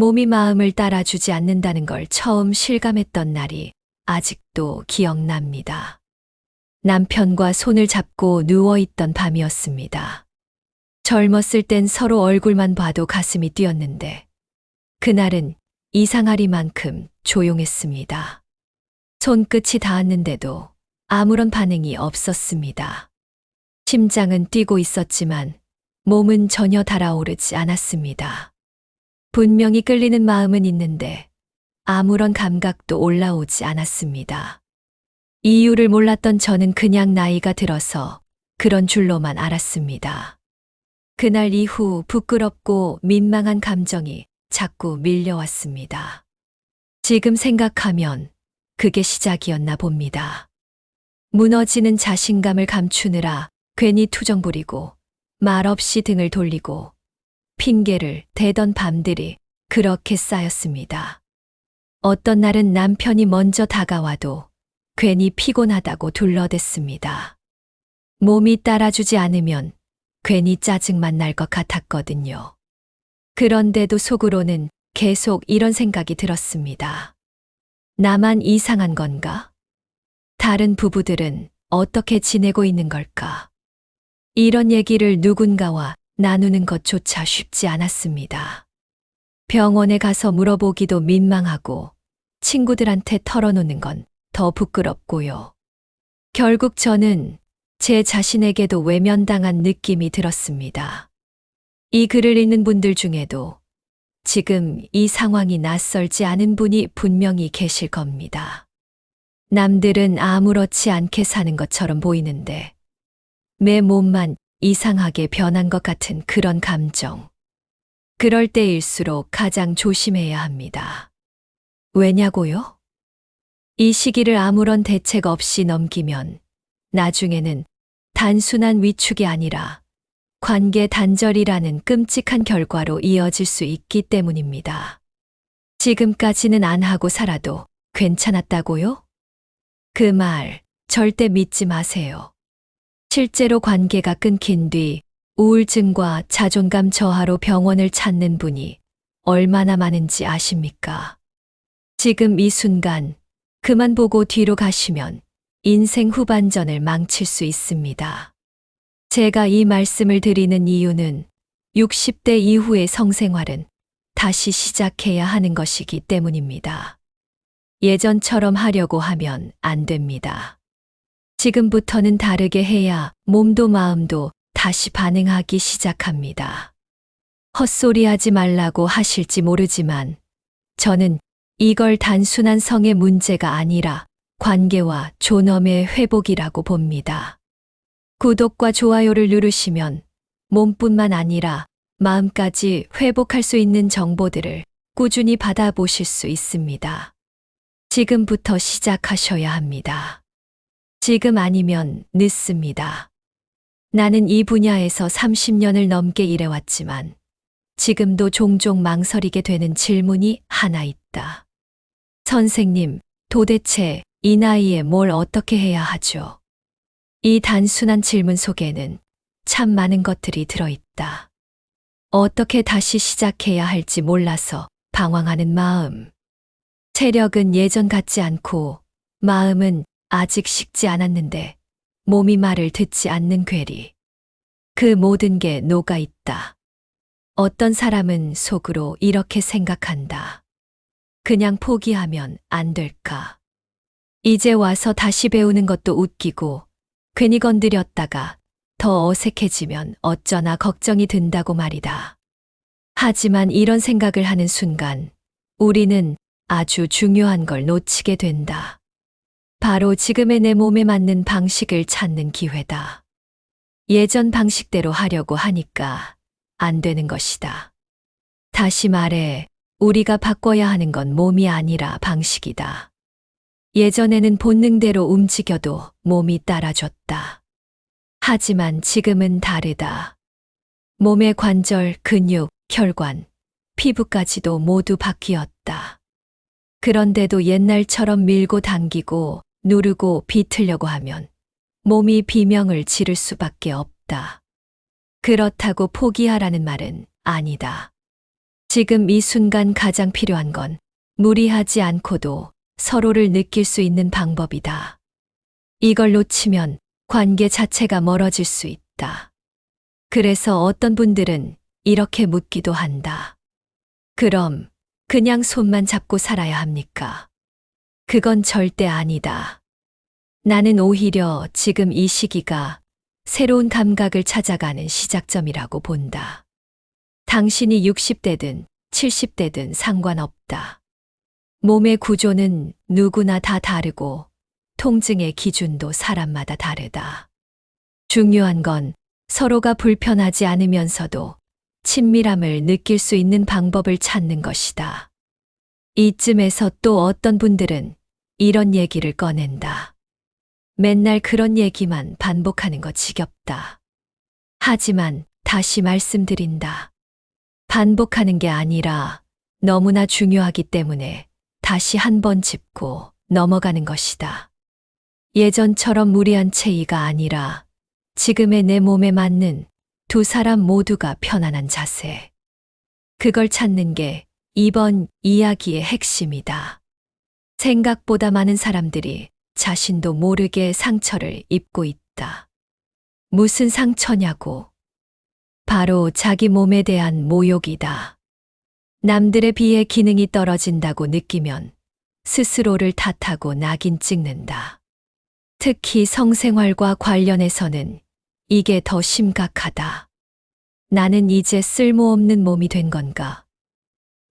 몸이 마음을 따라주지 않는다는 걸 처음 실감했던 날이 아직도 기억납니다. 남편과 손을 잡고 누워있던 밤이었습니다. 젊었을 땐 서로 얼굴만 봐도 가슴이 뛰었는데, 그날은 이상하리만큼 조용했습니다. 손끝이 닿았는데도 아무런 반응이 없었습니다. 심장은 뛰고 있었지만 몸은 전혀 달아오르지 않았습니다. 분명히 끌리는 마음은 있는데 아무런 감각도 올라오지 않았습니다. 이유를 몰랐던 저는 그냥 나이가 들어서 그런 줄로만 알았습니다. 그날 이후 부끄럽고 민망한 감정이 자꾸 밀려왔습니다. 지금 생각하면 그게 시작이었나 봅니다. 무너지는 자신감을 감추느라 괜히 투정 부리고 말없이 등을 돌리고 핑계를 대던 밤들이 그렇게 쌓였습니다. 어떤 날은 남편이 먼저 다가와도 괜히 피곤하다고 둘러댔습니다. 몸이 따라주지 않으면 괜히 짜증만 날 것 같았거든요. 그런데도 속으로는 계속 이런 생각이 들었습니다. 나만 이상한 건가? 다른 부부들은 어떻게 지내고 있는 걸까? 이런 얘기를 누군가와 나누는 것조차 쉽지 않았습니다. 병원에 가서 물어보기도 민망하고 친구들한테 털어놓는 건 더 부끄럽고요. 결국 저는 제 자신에게도 외면당한 느낌이 들었습니다. 이 글을 읽는 분들 중에도 지금 이 상황이 낯설지 않은 분이 분명히 계실 겁니다. 남들은 아무렇지 않게 사는 것처럼 보이는데 내 몸만 이상하게 변한 것 같은 그런 감정. 그럴 때일수록 가장 조심해야 합니다. 왜냐고요? 이 시기를 아무런 대책 없이 넘기면 나중에는 단순한 위축이 아니라 관계 단절이라는 끔찍한 결과로 이어질 수 있기 때문입니다. 지금까지는 안 하고 살아도 괜찮았다고요? 그 말 절대 믿지 마세요. 실제로 관계가 끊긴 뒤 우울증과 자존감 저하로 병원을 찾는 분이 얼마나 많은지 아십니까? 지금 이 순간 그만 보고 뒤로 가시면 인생 후반전을 망칠 수 있습니다. 제가 이 말씀을 드리는 이유는 60대 이후의 성생활은 다시 시작해야 하는 것이기 때문입니다. 예전처럼 하려고 하면 안 됩니다. 지금부터는 다르게 해야 몸도 마음도 다시 반응하기 시작합니다. 헛소리 하지 말라고 하실지 모르지만 저는 이걸 단순한 성의 문제가 아니라 관계와 존엄의 회복이라고 봅니다. 구독과 좋아요를 누르시면 몸뿐만 아니라 마음까지 회복할 수 있는 정보들을 꾸준히 받아보실 수 있습니다. 지금부터 시작하셔야 합니다. 지금 아니면 늦습니다. 나는 이 분야에서 30년을 넘게 일해왔지만 지금도 종종 망설이게 되는 질문이 하나 있다. 선생님, 도대체 이 나이에 뭘 어떻게 해야 하죠? 이 단순한 질문 속에는 참 많은 것들이 들어있다. 어떻게 다시 시작해야 할지 몰라서 방황하는 마음. 체력은 예전 같지 않고 마음은 아직 식지 않았는데 몸이 말을 듣지 않는 괴리. 그 모든 게 녹아 있다. 어떤 사람은 속으로 이렇게 생각한다. 그냥 포기하면 안 될까. 이제 와서 다시 배우는 것도 웃기고 괜히 건드렸다가 더 어색해지면 어쩌나 걱정이 든다고 말이다. 하지만 이런 생각을 하는 순간 우리는 아주 중요한 걸 놓치게 된다. 바로 지금의 내 몸에 맞는 방식을 찾는 기회다. 예전 방식대로 하려고 하니까 안 되는 것이다. 다시 말해, 우리가 바꿔야 하는 건 몸이 아니라 방식이다. 예전에는 본능대로 움직여도 몸이 따라줬다. 하지만 지금은 다르다. 몸의 관절, 근육, 혈관, 피부까지도 모두 바뀌었다. 그런데도 옛날처럼 밀고 당기고 누르고 비틀려고 하면 몸이 비명을 지를 수밖에 없다. 그렇다고 포기하라는 말은 아니다. 지금 이 순간 가장 필요한 건 무리하지 않고도 서로를 느낄 수 있는 방법이다. 이걸 놓치면 관계 자체가 멀어질 수 있다. 그래서 어떤 분들은 이렇게 묻기도 한다. 그럼 그냥 손만 잡고 살아야 합니까? 그건 절대 아니다. 나는 오히려 지금 이 시기가 새로운 감각을 찾아가는 시작점이라고 본다. 당신이 60대든 70대든 상관없다. 몸의 구조는 누구나 다 다르고 통증의 기준도 사람마다 다르다. 중요한 건 서로가 불편하지 않으면서도 친밀함을 느낄 수 있는 방법을 찾는 것이다. 이쯤에서 또 어떤 분들은 이런 얘기를 꺼낸다. 맨날 그런 얘기만 반복하는 거 지겹다. 하지만 다시 말씀드린다. 반복하는 게 아니라 너무나 중요하기 때문에 다시 한 번 짚고 넘어가는 것이다. 예전처럼 무리한 체의가 아니라 지금의 내 몸에 맞는 두 사람 모두가 편안한 자세. 그걸 찾는 게 이번 이야기의 핵심이다. 생각보다 많은 사람들이 자신도 모르게 상처를 입고 있다. 무슨 상처냐고. 바로 자기 몸에 대한 모욕이다. 남들에 비해 기능이 떨어진다고 느끼면 스스로를 탓하고 낙인 찍는다. 특히 성생활과 관련해서는 이게 더 심각하다. 나는 이제 쓸모없는 몸이 된 건가?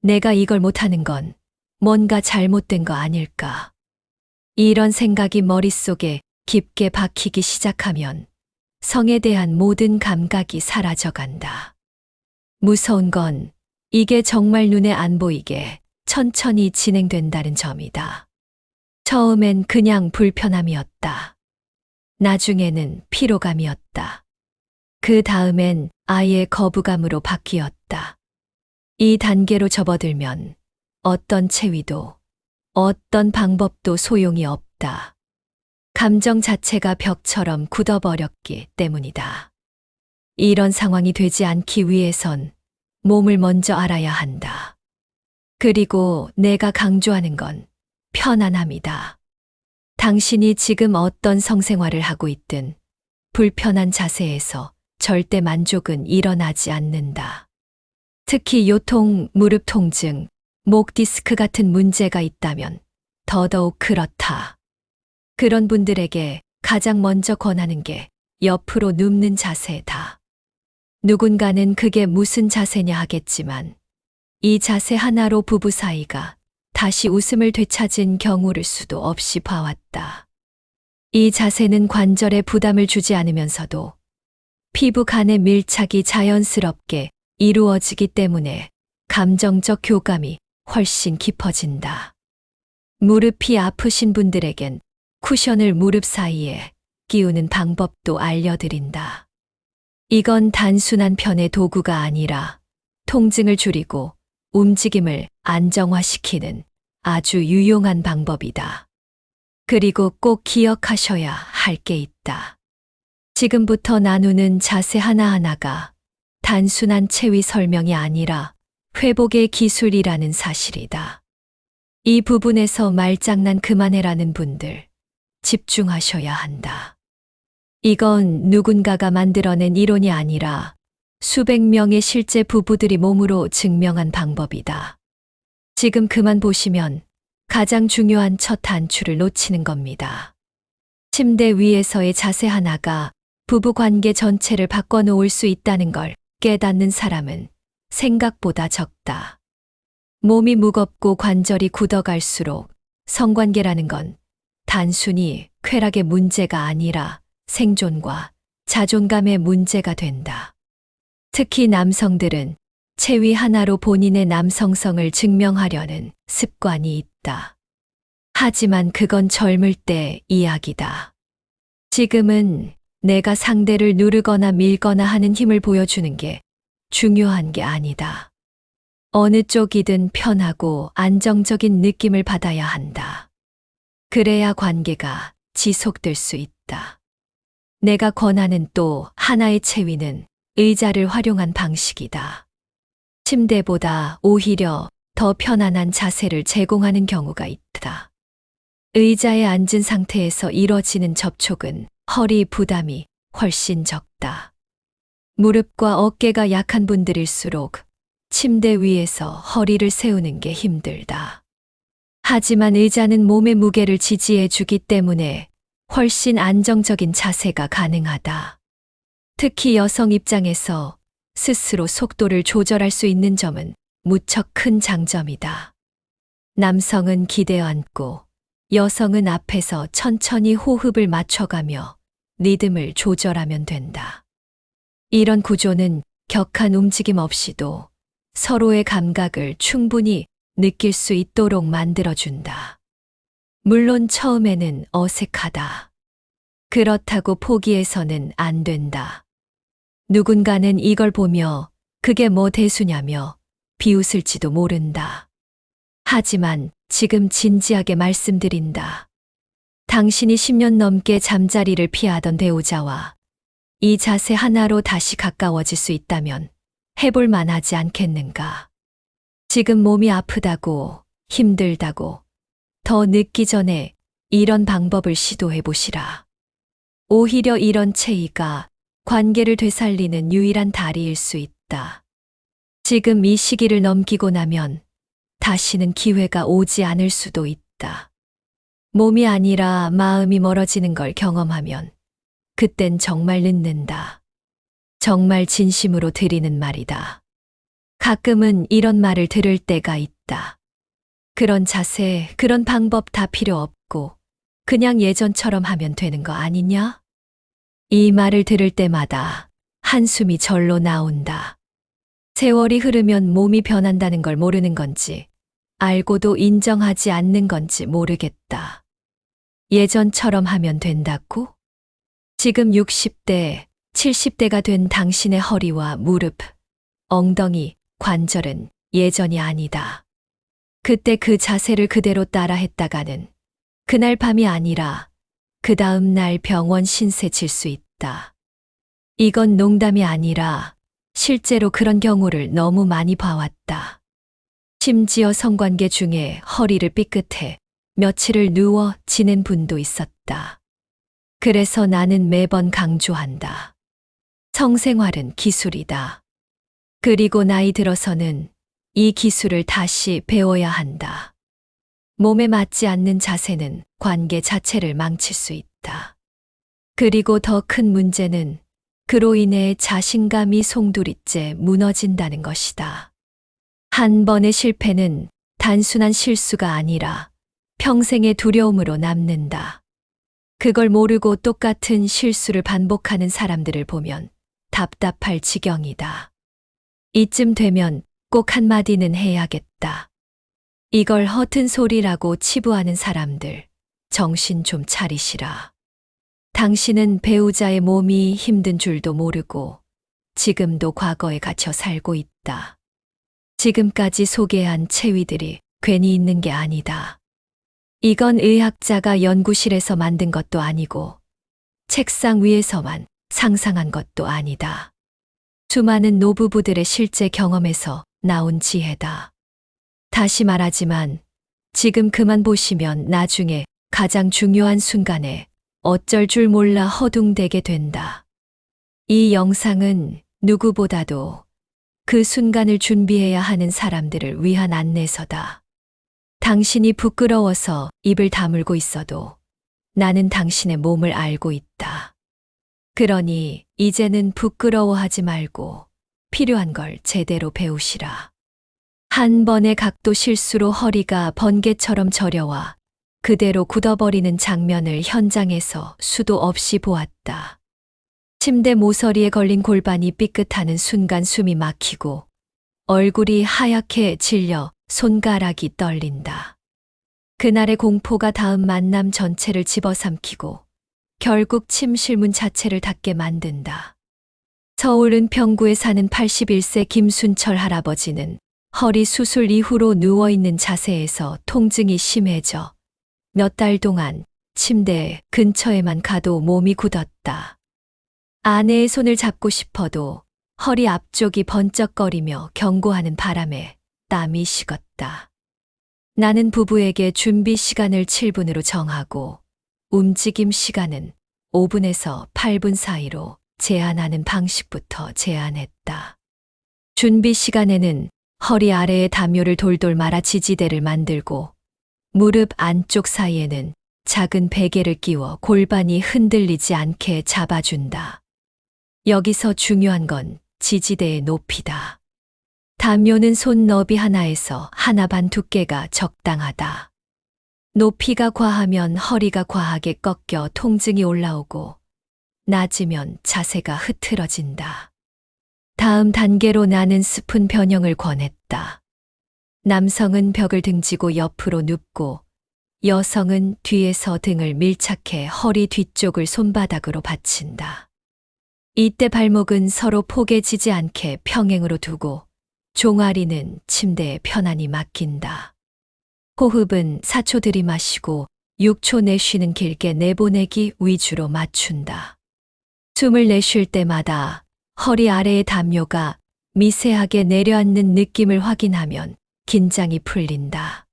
내가 이걸 못하는 건 뭔가 잘못된 거 아닐까? 이런 생각이 머릿속에 깊게 박히기 시작하면 성에 대한 모든 감각이 사라져 간다. 무서운 건 이게 정말 눈에 안 보이게 천천히 진행된다는 점이다. 처음엔 그냥 불편함이었다. 나중에는 피로감이었다. 그 다음엔 아예 거부감으로 바뀌었다. 이 단계로 접어들면 어떤 체위도 어떤 방법도 소용이 없다. 감정 자체가 벽처럼 굳어버렸기 때문이다. 이런 상황이 되지 않기 위해선 몸을 먼저 알아야 한다. 그리고 내가 강조하는 건 편안함이다. 당신이 지금 어떤 성생활을 하고 있든 불편한 자세에서 절대 만족은 일어나지 않는다. 특히 요통, 무릎 통증, 목 디스크 같은 문제가 있다면 더더욱 그렇다. 그런 분들에게 가장 먼저 권하는 게 옆으로 눕는 자세다. 누군가는 그게 무슨 자세냐 하겠지만 이 자세 하나로 부부 사이가 다시 웃음을 되찾은 경우를 수도 없이 봐왔다. 이 자세는 관절에 부담을 주지 않으면서도 피부 간의 밀착이 자연스럽게 이루어지기 때문에 감정적 교감이 훨씬 깊어진다. 무릎이 아프신 분들에겐 쿠션을 무릎 사이에 끼우는 방법도 알려드린다. 이건 단순한 편의 도구가 아니라 통증을 줄이고 움직임을 안정화시키는 아주 유용한 방법이다. 그리고 꼭 기억하셔야 할 게 있다. 지금부터 나누는 자세 하나하나가 단순한 체위 설명이 아니라 회복의 기술이라는 사실이다. 이 부분에서 말장난 그만해라는 분들 집중하셔야 한다. 이건 누군가가 만들어낸 이론이 아니라 수백 명의 실제 부부들이 몸으로 증명한 방법이다. 지금 그만 보시면 가장 중요한 첫 단추를 놓치는 겁니다. 침대 위에서의 자세 하나가 부부 관계 전체를 바꿔놓을 수 있다는 걸 깨닫는 사람은 생각보다 적다. 몸이 무겁고 관절이 굳어갈수록 성관계라는 건 단순히 쾌락의 문제가 아니라 생존과 자존감의 문제가 된다. 특히 남성들은 체위 하나로 본인의 남성성을 증명하려는 습관이 있다. 하지만 그건 젊을 때 이야기다. 지금은 내가 상대를 누르거나 밀거나 하는 힘을 보여주는 게 중요한 게 아니다. 어느 쪽이든 편하고 안정적인 느낌을 받아야 한다. 그래야 관계가 지속될 수 있다. 내가 권하는 또 하나의 체위는 의자를 활용한 방식이다. 침대보다 오히려 더 편안한 자세를 제공하는 경우가 있다. 의자에 앉은 상태에서 이뤄지는 접촉은 허리 부담이 훨씬 적다. 무릎과 어깨가 약한 분들일수록 침대 위에서 허리를 세우는 게 힘들다. 하지만 의자는 몸의 무게를 지지해 주기 때문에 훨씬 안정적인 자세가 가능하다. 특히 여성 입장에서 스스로 속도를 조절할 수 있는 점은 무척 큰 장점이다. 남성은 기대 앉고 여성은 앞에서 천천히 호흡을 맞춰가며 리듬을 조절하면 된다. 이런 구조는 격한 움직임 없이도 서로의 감각을 충분히 느낄 수 있도록 만들어준다. 물론 처음에는 어색하다. 그렇다고 포기해서는 안 된다. 누군가는 이걸 보며 그게 뭐 대수냐며 비웃을지도 모른다. 하지만 지금 진지하게 말씀드린다. 당신이 10년 넘게 잠자리를 피하던 배우자와 이 자세 하나로 다시 가까워질 수 있다면 해볼 만하지 않겠는가. 지금 몸이 아프다고, 힘들다고, 더 늦기 전에 이런 방법을 시도해 보시라. 오히려 이런 체의가 관계를 되살리는 유일한 다리일 수 있다. 지금 이 시기를 넘기고 나면 다시는 기회가 오지 않을 수도 있다. 몸이 아니라 마음이 멀어지는 걸 경험하면 그땐 정말 늦는다. 정말 진심으로 드리는 말이다. 가끔은 이런 말을 들을 때가 있다. 그런 자세, 그런 방법 다 필요 없고 그냥 예전처럼 하면 되는 거 아니냐? 이 말을 들을 때마다 한숨이 절로 나온다. 세월이 흐르면 몸이 변한다는 걸 모르는 건지, 알고도 인정하지 않는 건지 모르겠다. 예전처럼 하면 된다고? 지금 60대, 70대가 된 당신의 허리와 무릎, 엉덩이, 관절은 예전이 아니다. 그때 그 자세를 그대로 따라 했다가는 그날 밤이 아니라 그 다음 날 병원 신세 질 수 있다. 이건 농담이 아니라 실제로 그런 경우를 너무 많이 봐왔다. 심지어 성관계 중에 허리를 삐끗해 며칠을 누워 지낸 분도 있었다. 그래서 나는 매번 강조한다. 성생활은 기술이다. 그리고 나이 들어서는 이 기술을 다시 배워야 한다. 몸에 맞지 않는 자세는 관계 자체를 망칠 수 있다. 그리고 더 큰 문제는 그로 인해 자신감이 송두리째 무너진다는 것이다. 한 번의 실패는 단순한 실수가 아니라 평생의 두려움으로 남는다. 그걸 모르고 똑같은 실수를 반복하는 사람들을 보면 답답할 지경이다. 이쯤 되면 꼭 한마디는 해야겠다. 이걸 허튼 소리라고 치부하는 사람들, 정신 좀 차리시라. 당신은 배우자의 몸이 힘든 줄도 모르고 지금도 과거에 갇혀 살고 있다. 지금까지 소개한 체위들이 괜히 있는 게 아니다. 이건 의학자가 연구실에서 만든 것도 아니고 책상 위에서만 상상한 것도 아니다. 수많은 노부부들의 실제 경험에서 나온 지혜다. 다시 말하지만 지금 그만 보시면 나중에 가장 중요한 순간에 어쩔 줄 몰라 허둥대게 된다. 이 영상은 누구보다도 그 순간을 준비해야 하는 사람들을 위한 안내서다. 당신이 부끄러워서 입을 다물고 있어도 나는 당신의 몸을 알고 있다. 그러니 이제는 부끄러워하지 말고 필요한 걸 제대로 배우시라. 한 번의 각도 실수로 허리가 번개처럼 저려와 그대로 굳어버리는 장면을 현장에서 수도 없이 보았다. 침대 모서리에 걸린 골반이 삐끗하는 순간 숨이 막히고 얼굴이 하얗게 질려 손가락이 떨린다. 그날의 공포가 다음 만남 전체를 집어삼키고 결국 침실문 자체를 닫게 만든다. 서울 은평구에 사는 81세 김순철 할아버지는 허리 수술 이후로 누워있는 자세에서 통증이 심해져 몇 달 동안 침대 근처에만 가도 몸이 굳었다. 아내의 손을 잡고 싶어도 허리 앞쪽이 번쩍거리며 경고하는 바람에 땀이 식었다. 나는 부부에게 준비 시간을 7분으로 정하고 움직임 시간은 5분에서 8분 사이로 제한하는 방식부터 제안했다. 준비 시간에는 허리 아래에 담요를 돌돌 말아 지지대를 만들고 무릎 안쪽 사이에는 작은 베개를 끼워 골반이 흔들리지 않게 잡아준다. 여기서 중요한 건 지지대의 높이다. 담요는 손 너비 하나에서 하나 반 두께가 적당하다. 높이가 과하면 허리가 과하게 꺾여 통증이 올라오고 낮으면 자세가 흐트러진다. 다음 단계로 나는 스푼 변형을 권했다. 남성은 벽을 등지고 옆으로 눕고 여성은 뒤에서 등을 밀착해 허리 뒤쪽을 손바닥으로 받친다. 이때 발목은 서로 포개지지 않게 평행으로 두고 종아리는 침대에 편안히 맡긴다. 호흡은 4초 들이마시고 6초 내쉬는 길게 내보내기 위주로 맞춘다. 숨을 내쉴 때마다 허리 아래의 담요가 미세하게 내려앉는 느낌을 확인하면 긴장이 풀린다.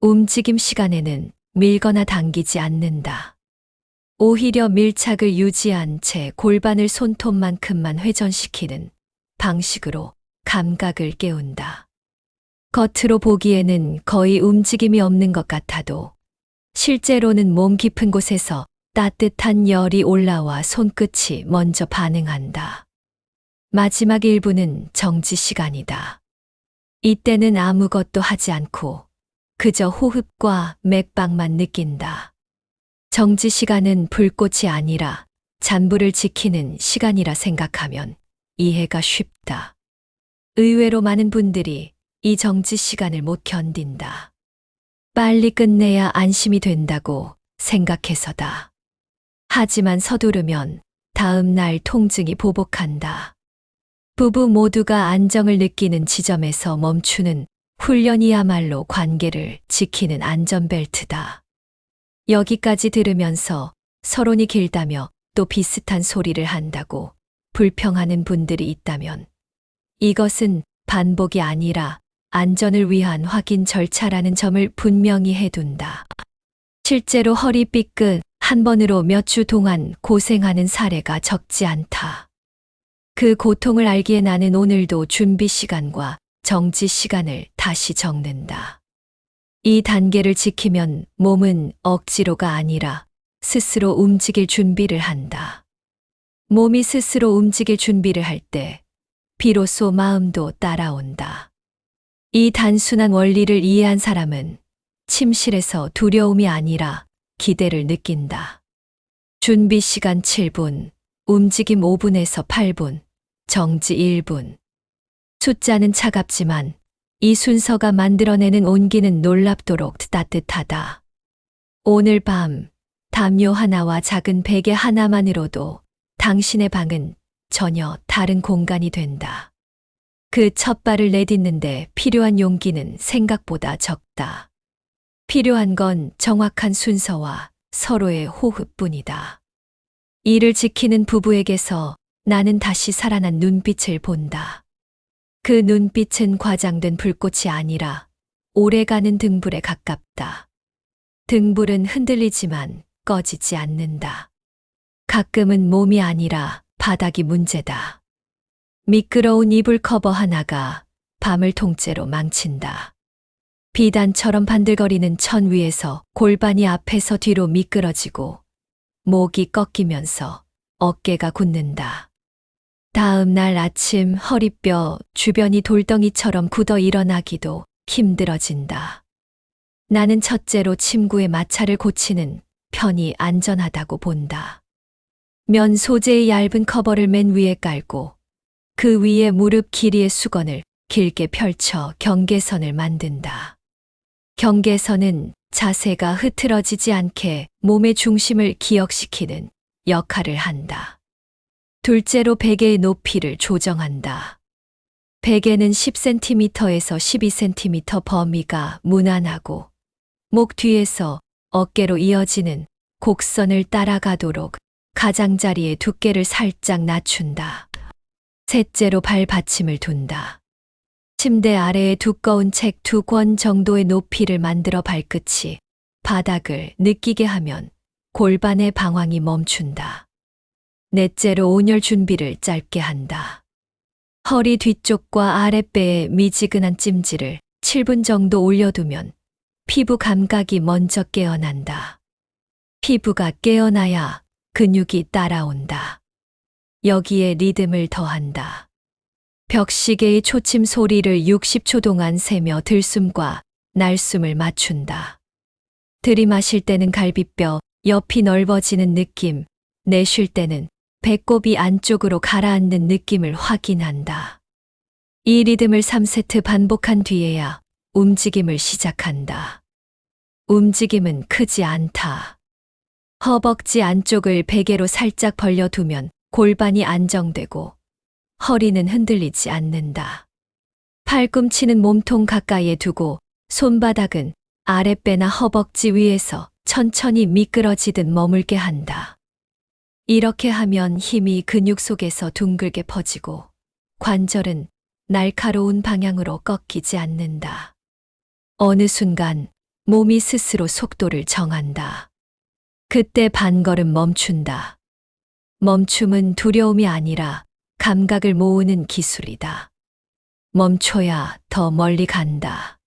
움직임 시간에는 밀거나 당기지 않는다. 오히려 밀착을 유지한 채 골반을 손톱만큼만 회전시키는 방식으로 감각을 깨운다. 겉으로 보기에는 거의 움직임이 없는 것 같아도 실제로는 몸 깊은 곳에서 따뜻한 열이 올라와 손끝이 먼저 반응한다. 마지막 1분은 정지 시간이다. 이때는 아무것도 하지 않고 그저 호흡과 맥박만 느낀다. 정지 시간은 불꽃이 아니라 잔부를 지키는 시간이라 생각하면 이해가 쉽다. 의외로 많은 분들이 이 정지 시간을 못 견딘다. 빨리 끝내야 안심이 된다고 생각해서다. 하지만 서두르면 다음 날 통증이 보복한다. 부부 모두가 안정을 느끼는 지점에서 멈추는 훈련이야말로 관계를 지키는 안전벨트다. 여기까지 들으면서 서론이 길다며 또 비슷한 소리를 한다고 불평하는 분들이 있다면 이것은 반복이 아니라 안전을 위한 확인 절차라는 점을 분명히 해둔다. 실제로 허리 삐끗 한 번으로 몇 주 동안 고생하는 사례가 적지 않다. 그 고통을 알기에 나는 오늘도 준비 시간과 정지 시간을 다시 적는다. 이 단계를 지키면 몸은 억지로가 아니라 스스로 움직일 준비를 한다. 몸이 스스로 움직일 준비를 할 때 비로소 마음도 따라온다. 이 단순한 원리를 이해한 사람은 침실에서 두려움이 아니라 기대를 느낀다. 준비 시간 7분, 움직임 5분에서 8분, 정지 1분. 숫자는 차갑지만 이 순서가 만들어내는 온기는 놀랍도록 따뜻하다. 오늘 밤 담요 하나와 작은 베개 하나만으로도 당신의 방은 전혀 다른 공간이 된다. 그 첫 발을 내딛는데 필요한 용기는 생각보다 적다. 필요한 건 정확한 순서와 서로의 호흡뿐이다. 이를 지키는 부부에게서 나는 다시 살아난 눈빛을 본다. 그 눈빛은 과장된 불꽃이 아니라 오래가는 등불에 가깝다. 등불은 흔들리지만 꺼지지 않는다. 가끔은 몸이 아니라 바닥이 문제다. 미끄러운 이불 커버 하나가 밤을 통째로 망친다. 비단처럼 반들거리는 천 위에서 골반이 앞에서 뒤로 미끄러지고 목이 꺾이면서 어깨가 굳는다. 다음 날 아침 허리뼈 주변이 돌덩이처럼 굳어 일어나기도 힘들어진다. 나는 첫째로 침구의 마찰을 고치는 편이 안전하다고 본다. 면 소재의 얇은 커버를 맨 위에 깔고 그 위에 무릎 길이의 수건을 길게 펼쳐 경계선을 만든다. 경계선은 자세가 흐트러지지 않게 몸의 중심을 기억시키는 역할을 한다. 둘째로 베개의 높이를 조정한다. 베개는 10cm에서 12cm 범위가 무난하고 목 뒤에서 어깨로 이어지는 곡선을 따라가도록 가장자리의 두께를 살짝 낮춘다. 셋째로 발받침을 둔다. 침대 아래에 두꺼운 책 두 권 정도의 높이를 만들어 발끝이 바닥을 느끼게 하면 골반의 방황이 멈춘다. 넷째로 온열 준비를 짧게 한다. 허리 뒤쪽과 아랫배에 미지근한 찜질을 7분 정도 올려두면 피부 감각이 먼저 깨어난다. 피부가 깨어나야 근육이 따라온다. 여기에 리듬을 더한다. 벽시계의 초침 소리를 60초 동안 세며 들숨과 날숨을 맞춘다. 들이마실 때는 갈비뼈, 옆이 넓어지는 느낌, 내쉴 때는 배꼽이 안쪽으로 가라앉는 느낌을 확인한다. 이 리듬을 3세트 반복한 뒤에야 움직임을 시작한다. 움직임은 크지 않다. 허벅지 안쪽을 베개로 살짝 벌려두면 골반이 안정되고 허리는 흔들리지 않는다. 팔꿈치는 몸통 가까이에 두고 손바닥은 아랫배나 허벅지 위에서 천천히 미끄러지듯 머물게 한다. 이렇게 하면 힘이 근육 속에서 둥글게 퍼지고 관절은 날카로운 방향으로 꺾이지 않는다. 어느 순간 몸이 스스로 속도를 정한다. 그때 반걸음 멈춘다. 멈춤은 두려움이 아니라 감각을 모으는 기술이다. 멈춰야 더 멀리 간다.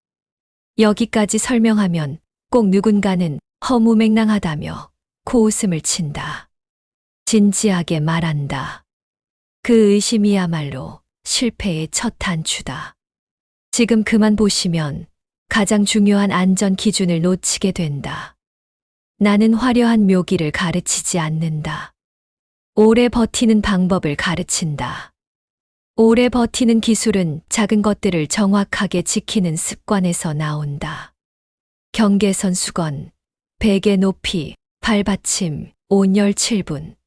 여기까지 설명하면 꼭 누군가는 허무맹랑하다며 코웃음을 친다. 진지하게 말한다. 그 의심이야말로 실패의 첫 단추다. 지금 그만 보시면 가장 중요한 안전 기준을 놓치게 된다. 나는 화려한 묘기를 가르치지 않는다. 오래 버티는 방법을 가르친다. 오래 버티는 기술은 작은 것들을 정확하게 지키는 습관에서 나온다. 경계선 수건, 베개 높이, 발받침, 온열 7분,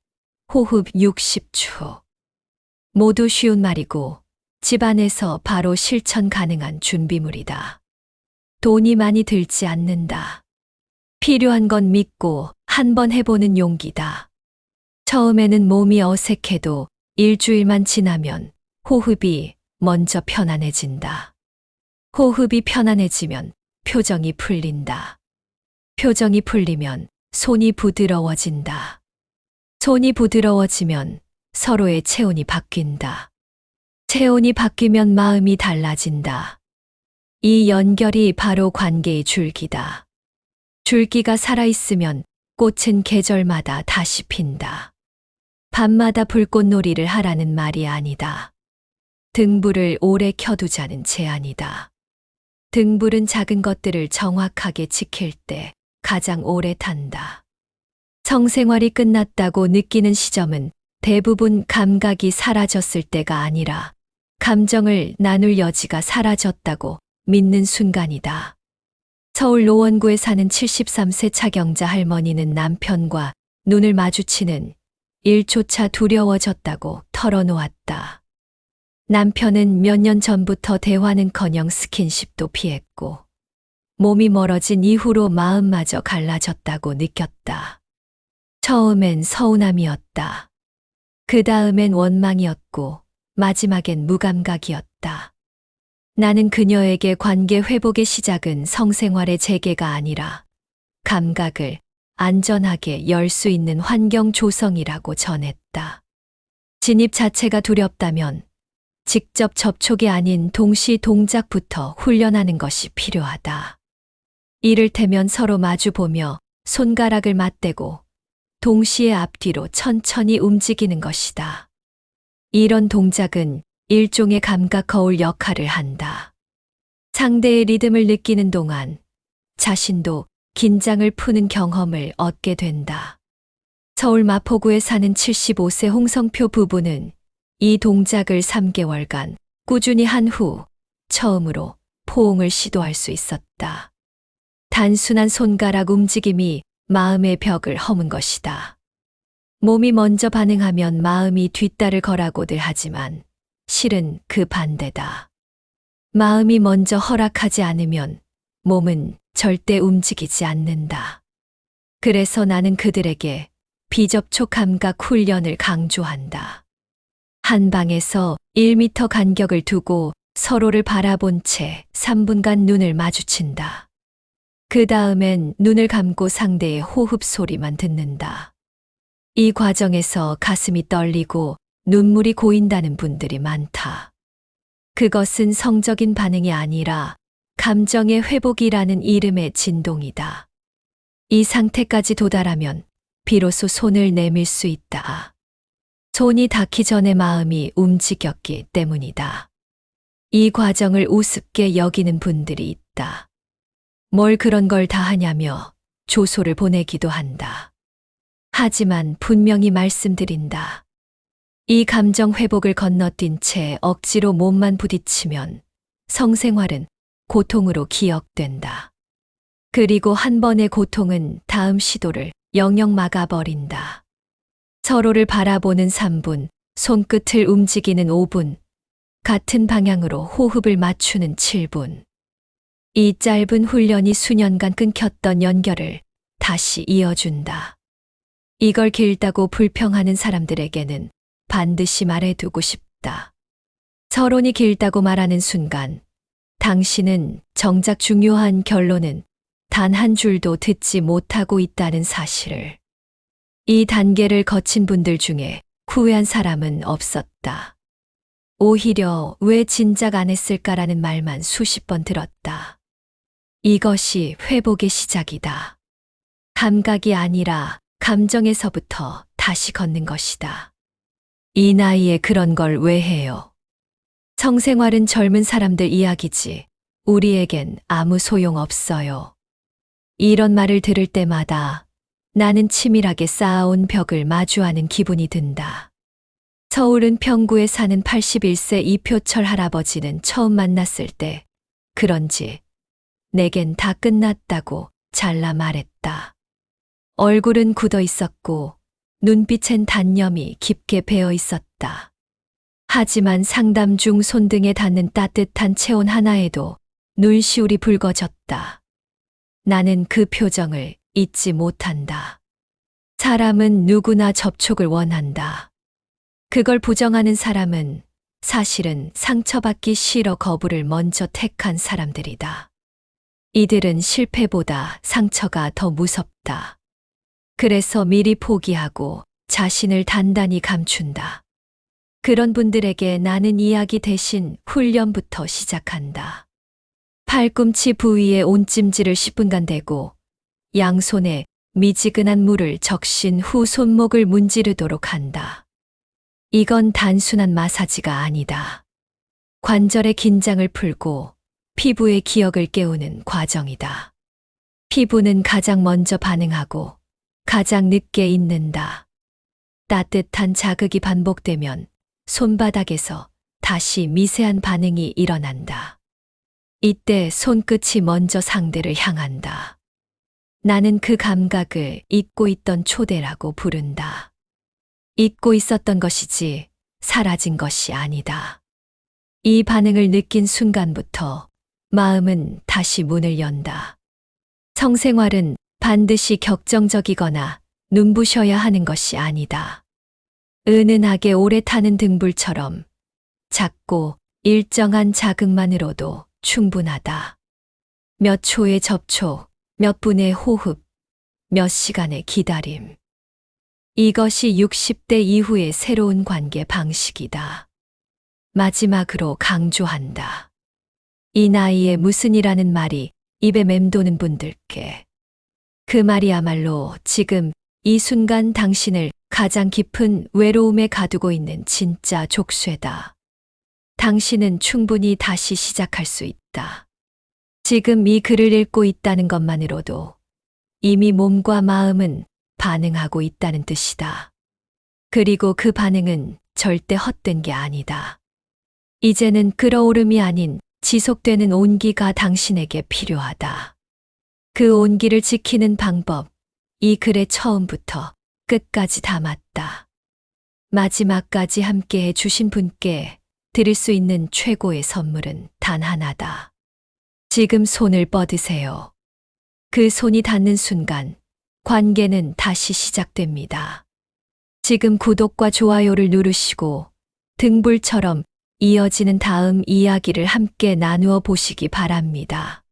호흡 60초. 모두 쉬운 말이고 집안에서 바로 실천 가능한 준비물이다. 돈이 많이 들지 않는다. 필요한 건 믿고 한번 해보는 용기다. 처음에는 몸이 어색해도 일주일만 지나면 호흡이 먼저 편안해진다. 호흡이 편안해지면 표정이 풀린다. 표정이 풀리면 손이 부드러워진다. 손이 부드러워지면 서로의 체온이 바뀐다. 체온이 바뀌면 마음이 달라진다. 이 연결이 바로 관계의 줄기다. 줄기가 살아있으면 꽃은 계절마다 다시 핀다. 밤마다 불꽃놀이를 하라는 말이 아니다. 등불을 오래 켜두자는 제안이다. 등불은 작은 것들을 정확하게 지킬 때 가장 오래 탄다. 성생활이 끝났다고 느끼는 시점은 대부분 감각이 사라졌을 때가 아니라 감정을 나눌 여지가 사라졌다고 믿는 순간이다. 서울 노원구에 사는 73세 차경자 할머니는 남편과 눈을 마주치는 일조차 두려워졌다고 털어놓았다. 남편은 몇 년 전부터 대화는커녕 스킨십도 피했고 몸이 멀어진 이후로 마음마저 갈라졌다고 느꼈다. 처음엔 서운함이었다. 그 다음엔 원망이었고 마지막엔 무감각이었다. 나는 그녀에게 관계 회복의 시작은 성생활의 재개가 아니라 감각을 안전하게 열 수 있는 환경 조성이라고 전했다. 진입 자체가 두렵다면 직접 접촉이 아닌 동시 동작부터 훈련하는 것이 필요하다. 이를테면 서로 마주보며 손가락을 맞대고 동시에 앞뒤로 천천히 움직이는 것이다. 이런 동작은 일종의 감각 거울 역할을 한다. 상대의 리듬을 느끼는 동안 자신도 긴장을 푸는 경험을 얻게 된다. 서울 마포구에 사는 75세 홍성표 부부는 이 동작을 3개월간 꾸준히 한 후 처음으로 포옹을 시도할 수 있었다. 단순한 손가락 움직임이 마음의 벽을 허문 것이다. 몸이 먼저 반응하면 마음이 뒤따를 거라고들 하지만 실은 그 반대다. 마음이 먼저 허락하지 않으면 몸은 절대 움직이지 않는다. 그래서 나는 그들에게 비접촉 감각 훈련을 강조한다. 한 방에서 1미터 간격을 두고 서로를 바라본 채 3분간 눈을 마주친다. 그 다음엔 눈을 감고 상대의 호흡 소리만 듣는다. 이 과정에서 가슴이 떨리고 눈물이 고인다는 분들이 많다. 그것은 성적인 반응이 아니라 감정의 회복이라는 이름의 진동이다. 이 상태까지 도달하면 비로소 손을 내밀 수 있다. 손이 닿기 전에 마음이 움직였기 때문이다. 이 과정을 우습게 여기는 분들이 있다. 뭘 그런 걸 다 하냐며 조소를 보내기도 한다. 하지만 분명히 말씀드린다. 이 감정 회복을 건너뛴 채 억지로 몸만 부딪히면 성생활은 고통으로 기억된다. 그리고 한 번의 고통은 다음 시도를 영영 막아버린다. 서로를 바라보는 3분, 손끝을 움직이는 5분, 같은 방향으로 호흡을 맞추는 7분. 이 짧은 훈련이 수년간 끊겼던 연결을 다시 이어준다. 이걸 길다고 불평하는 사람들에게는 반드시 말해두고 싶다. 서론이 길다고 말하는 순간, 당신은 정작 중요한 결론은 단 한 줄도 듣지 못하고 있다는 사실을. 이 단계를 거친 분들 중에 후회한 사람은 없었다. 오히려 왜 진작 안 했을까라는 말만 수십 번 들었다. 이것이 회복의 시작이다. 감각이 아니라 감정에서부터 다시 걷는 것이다. 이 나이에 그런 걸 왜 해요? 성생활은 젊은 사람들 이야기지. 우리에겐 아무 소용 없어요. 이런 말을 들을 때마다 나는 치밀하게 쌓아온 벽을 마주하는 기분이 든다. 서울은 평구에 사는 81세 이표철 할아버지는 처음 만났을 때 그런지 내겐 다 끝났다고 잘라 말했다. 얼굴은 굳어 있었고 눈빛엔 단념이 깊게 배어 있었다. 하지만 상담 중 손등에 닿는 따뜻한 체온 하나에도 눈시울이 붉어졌다. 나는 그 표정을 잊지 못한다. 사람은 누구나 접촉을 원한다. 그걸 부정하는 사람은 사실은 상처받기 싫어 거부를 먼저 택한 사람들이다. 이들은 실패보다 상처가 더 무섭다. 그래서 미리 포기하고 자신을 단단히 감춘다. 그런 분들에게 나는 이야기 대신 훈련부터 시작한다. 팔꿈치 부위에 온찜질을 10분간 대고 양손에 미지근한 물을 적신 후 손목을 문지르도록 한다. 이건 단순한 마사지가 아니다. 관절의 긴장을 풀고 피부의 기억을 깨우는 과정이다. 피부는 가장 먼저 반응하고 가장 늦게 잊는다. 따뜻한 자극이 반복되면 손바닥에서 다시 미세한 반응이 일어난다. 이때 손끝이 먼저 상대를 향한다. 나는 그 감각을 잊고 있던 초대라고 부른다. 잊고 있었던 것이지 사라진 것이 아니다. 이 반응을 느낀 순간부터 마음은 다시 문을 연다. 성생활은 반드시 격정적이거나 눈부셔야 하는 것이 아니다. 은은하게 오래 타는 등불처럼 작고 일정한 자극만으로도 충분하다. 몇 초의 접촉, 몇 분의 호흡, 몇 시간의 기다림. 이것이 60대 이후의 새로운 관계 방식이다. 마지막으로 강조한다. 이 나이에 무슨이라는 말이 입에 맴도는 분들께 그 말이야말로 지금 이 순간 당신을 가장 깊은 외로움에 가두고 있는 진짜 족쇄다. 당신은 충분히 다시 시작할 수 있다. 지금 이 글을 읽고 있다는 것만으로도 이미 몸과 마음은 반응하고 있다는 뜻이다. 그리고 그 반응은 절대 헛된 게 아니다. 이제는 끌어오름이 아닌 지속되는 온기가 당신에게 필요하다. 그 온기를 지키는 방법, 이 글의 처음부터 끝까지 담았다. 마지막까지 함께 해 주신 분께 드릴 수 있는 최고의 선물은 단 하나다. 지금 손을 뻗으세요. 그 손이 닿는 순간 관계는 다시 시작됩니다. 지금 구독과 좋아요를 누르시고 등불처럼 이어지는 다음 이야기를 함께 나누어 보시기 바랍니다.